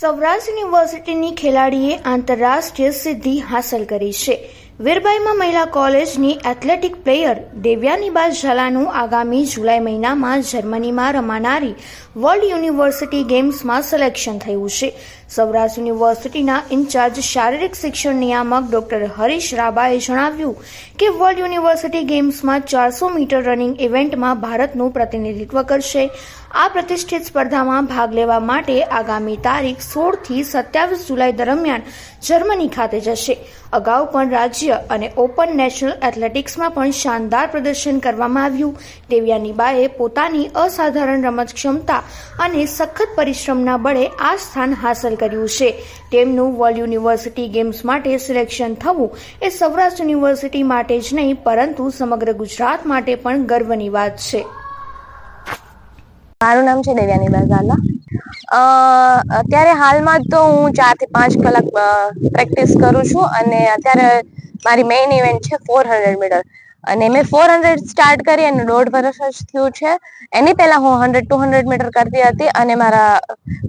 સૌરાષ્ટ્ર યુનિવર્સિટીની ખેલાડીએ આંતરરાષ્ટ્રીય સિદ્ધિ હાંસલ કરી છે. વીરબાઈમાં મહિલા કોલેજની એથ્લેટિક પ્લેયર દેવ્યાનીબા ઝાલાનું આગામી જુલાઈ મહિનામાં જર્મનીમાં રમાનારી વર્લ્ડ યુનિવર્સિટી ગેમ્સમાં સિલેક્શન થયું છે. સૌરાષ્ટ્ર યુનિવર્સિટીના ઇન્ચાર્જ શારીરિક શિક્ષણ નિયામક ડોક્ટર હરીશ રાબાએ જણાવ્યું કે વર્લ્ડ યુનિવર્સિટી ગેમ્સમાં ચારસો મીટર રનિંગ ઇવેન્ટમાં ભારતનું પ્રતિનિધિત્વ કરશે. આ પ્રતિષ્ઠિત સ્પર્ધામાં ભાગ લેવા માટે આગામી તારીખ સોળથી સત્યાવીસ જુલાઈ દરમિયાન જર્મની ખાતે જશે. અગાઉ પણ રાજ્ય અને ઓપન નેશનલ એથ્લેટિક્સમાં પણ શાનદાર પ્રદર્શન કરવામાં આવ્યું. દેવ્યાનીબાએ પોતાની અસાધારણ રમત ક્ષમતા અને સખત પરિશ્રમના બળે આ સ્થાન હાંસલ કર્યું છે. તેમનું વર્લ્ડ યુનિવર્સિટી ગેમ્સ માટે સિલેક્શન થવું એ સૌરાષ્ટ્ર યુનિવર્સિટી માટે જ નહીં, પરંતુ સમગ્ર ગુજરાત માટે પણ ગર્વની વાત છે. મારું નામ છે દેવ્યાની બાઝાલા અત્યારે હાલમાં તો હું ચારથી પાંચ કલાક પ્રેક્ટિસ કરું છું અને અત્યારે મારી મેઇન ઇવેન્ટ છે ફોર હંડ્રેડ મીટર અને મેં ફોર હંડ્રેડ સ્ટાર્ટ કરી અને દોઢ વર્ષ જ થયું છે. એની પહેલા હું હંડ્રેડ ટુ હંડ્રેડ મીટર કરતી હતી અને મારા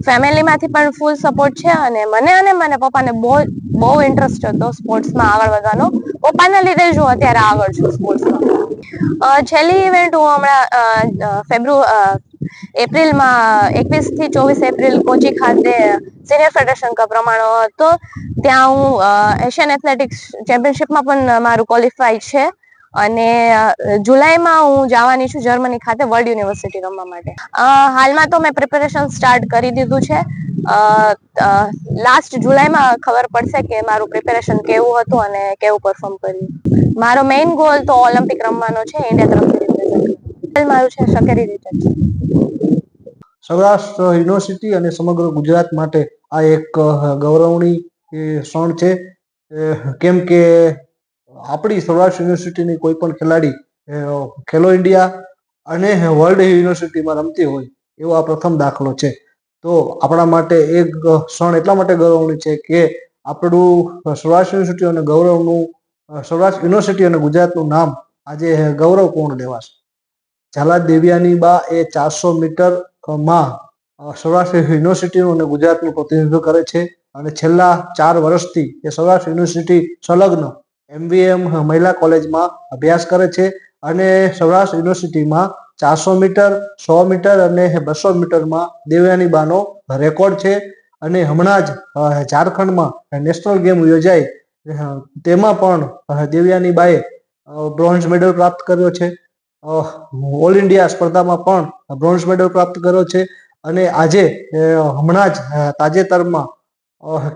ફેમિલીમાંથી પણ ફૂલ સપોર્ટ છે અને મને અને મને પપ્પાને બહુ બહુ ઇન્ટરેસ્ટ હતો સ્પોર્ટ્સમાં આગળ વધવાનો. પપ્પાના લીધે જ હું અત્યારે આગળ છું સ્પોર્ટ્સમાં છેલ્લી ઇવેન્ટ હું હમણાં ફેબ્રુઆરી એપ્રિલમાં, એકવીસથી ચોવીસ એપ્રિલ કોચી ખાતે સિનિયર ફેડરેશન કપ રમાણો હતો. ત્યાં હું એશિયન એથ્લેટિક્સ ચેમ્પિયનશિપમાં પણ મારું ક્વોલિફાય છે અને જુલાઈમાં હું જવાની છું જર્મની ખાતે વર્લ્ડ યુનિવર્સિટી રમવા માટે. હાલમાં તો મેં પ્રિપેરેશન સ્ટાર્ટ કરી દીધું છે. લાસ્ટ જુલાઈમાં ખબર પડશે કે મારું પ્રિપેરેશન કેવું હતું અને કેવું પરફોર્મ કર્યું. મારો મેઇન ગોલ તો ઓલિમ્પિક રમવાનો છે ઇન્ડિયા તરફથી. સૌરાષ્ટ્ર યુનિવર્સિટી અને સમગ્ર ગુજરાત માટે આ એક ગૌરવણી ક્ષણ છે. કેમ કે આપણી સૌરાષ્ટ્ર યુનિવર્સિટીની કોઈ પણ ખેલાડી ખેલો ઇન્ડિયા અને વર્લ્ડ યુનિવર્સિટીમાં રમતી હોય, એવો આ પ્રથમ દાખલો છે. તો આપણા માટે એક ક્ષણ એટલા માટે ગૌરવણી છે કે આપણું સૌરાષ્ટ્ર યુનિવર્સિટી અને ગૌરવનું સૌરાષ્ટ્ર યુનિવર્સિટી અને ગુજરાતનું નામ આજે ગૌરવપૂર્ણ લેવાશે. ઝાલા દેવિયાની બા એ ચારસો મીટરમાં સૌરાષ્ટ્ર યુનિવર્સિટીનું અને ગુજરાતનું પ્રતિનિધિત્વ કરે છે. અને છેલ્લા ચાર વર્ષથી એ સૌરાષ્ટ્ર યુનિવર્સિટી સંલગ્ન એમવીએમ મહિલા કોલેજમાં અભ્યાસ કરે છે અને સૌરાષ્ટ્ર યુનિવર્સિટીમાં ચારસો મીટર, સો મીટર અને બસો મીટરમાં દેવયાની બાનો રેકોર્ડ છે. અને હમણાં જ ઝારખંડમાં નેશનલ ગેમ યોજાઈ. તેમાં પણ દેવ્યાની બાએ બ્રોન્ઝ મેડલ પ્રાપ્ત કર્યો છે. ઓલ ઇન્ડિયા સ્પર્ધામાં પણ બ્રોન્ઝ મેડલ પ્રાપ્ત કર્યો છે અને આજે હમણાં જ તાજેતરમાં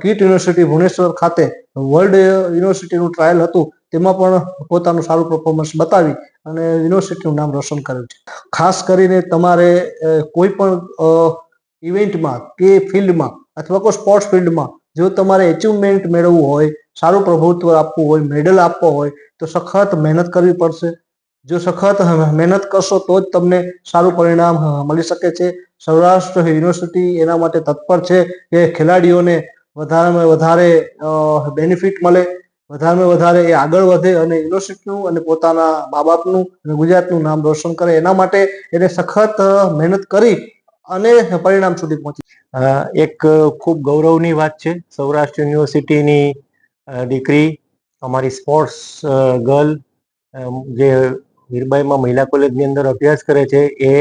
કીટ યુનિવર્સિટી ભુવનેશ્વર ખાતે વર્લ્ડ યુનિવર્સિટીનું ટ્રાયલ હતું. તેમાં પણ પોતાનું સારું પરફોર્મન્સ બતાવી અને યુનિવર્સિટીનું નામ રોશન કર્યું છે. ખાસ કરીને તમારે કોઈ પણ ઇવેન્ટમાં કે ફિલ્ડમાં અથવા કોઈ સ્પોર્ટ્સ ફિલ્ડમાં જો તમારે એચિવમેન્ટ મેળવવું હોય, સારું પ્રભુત્વ આપવું હોય મેડલ આપવો હોય, તો સખત મહેનત કરવી પડશે. જો સખત મહેનત કરશો તો જ તમને સારું પરિણામ મળી શકે છે. સૌરાષ્ટ્ર યુનિવર્સિટી એના માટે તત્પર છે કે ખેલાડીઓને વધારેમાં વધારે બેનિફિટ મળે. વધારેમાં વધારે એ આગળ વધે અને યુનિવર્સિટીનું અને પોતાના મા બાપનું અને ગુજરાતનું નામ રોશન કરે. એના માટે એને સખત મહેનત કરી અને પરિણામ સુધી પહોંચી. એક ખૂબ ગૌરવની વાત છે. સૌરાષ્ટ્ર યુનિવર્સિટીની દીકરી, અમારી સ્પોર્ટ્સ ગર્લ જે વીરબાઈમાં મહિલા કોલેજની અંદર અભ્યાસ કરે છે. એ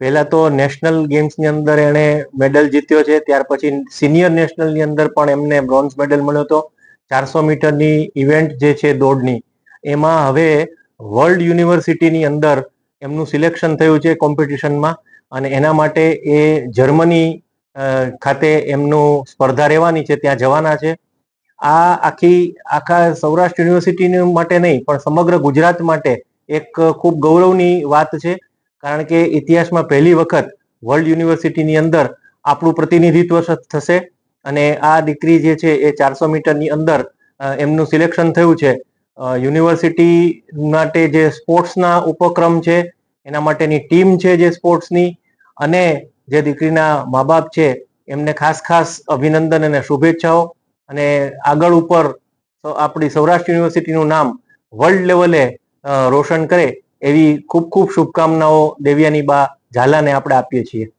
પહેલા તો નેશનલ ગેમ્સની અંદર એણે મેડલ જીત્યો છે. ત્યાર પછી સિનિયર નેશનલની અંદર પણ એમને બ્રોન્ઝ મેડલ મળ્યો હતો. ચારસો મીટરની ઇવેન્ટ જે છે દોડની, એમાં હવે વર્લ્ડ યુનિવર્સિટીની અંદર એમનું સિલેક્શન થયું છે કોમ્પિટિશનમાં અને એના માટે એ જર્મની ખાતે એમનું સ્પર્ધા રહેવાની છે. ત્યાં જવાના છે. આ આખી, આખા સૌરાષ્ટ્ર યુનિવર્સિટી માટે નહીં, પણ સમગ્ર ગુજરાત માટે એક ખૂબ ગૌરવની વાત છે. કારણ કે ઇતિહાસમાં પહેલી વખત વર્લ્ડ યુનિવર્સિટીની અંદર આપણું પ્રતિનિધિત્વ થશે. અને આ દીકરી જે છે એ ચારસો મીટરની અંદર એમનું સિલેક્શન થયું છે. યુનિવર્સિટી માટે જે સ્પોર્ટ્સના ઉપક્રમ છે, એના માટેની ટીમ છે જે સ્પોર્ટ્સની. અને જે દીકરીના મા બાપ છે, એમને ખાસ ખાસ અભિનંદન અને શુભેચ્છાઓ. અને આગળ ઉપર આપણી સૌરાષ્ટ્ર યુનિવર્સિટીનું નામ વર્લ્ડ લેવલે રોશન કરે એવી ખૂબ ખૂબ શુભકામનાઓ દેવ્યાની બા ઝાલાને આપણે આપીએ છીએ.